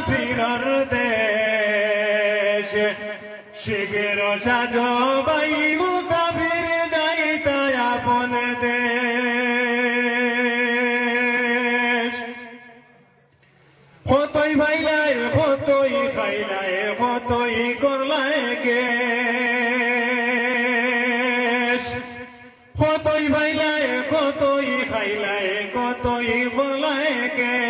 মুসাফিরর দেশ। শিগের সাজ বাই মুসাফির যাইতা আপন দেশ। কতই ভাইলাই কতই খাইলাই কতই করলাই গে কতই ভাইলাই কতই খাইলাই কতই করলাই গে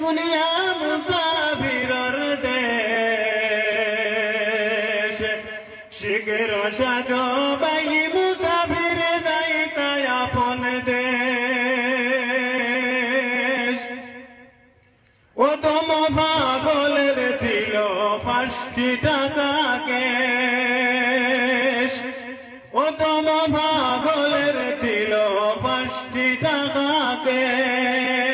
দুনিয়া মুসাফিরর দেশ। শিগের সাজো বাই মুসাফির যাইতা আপন দেশ। ও তোম পাগলের ছিল পাঁচটি টাকা কেশ ও তোম ছিল পাঁচটি টাকা কেশ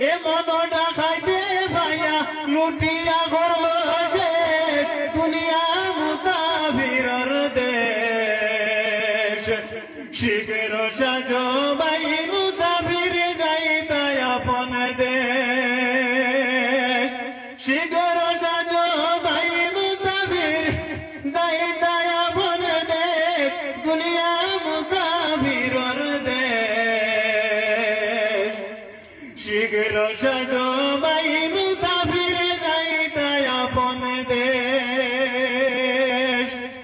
এ মনটা খাইতে ভাইয়া লুটিয়া করল শেষ দুনিয়া মুসাফিরর দেশ। শিখের সাজ বাই মুসাফির যাইতা আপন দেশ। শিখের সাজ বাই মুসাফির যাইতা দেশ শিখের সাজ বাই মুসাফির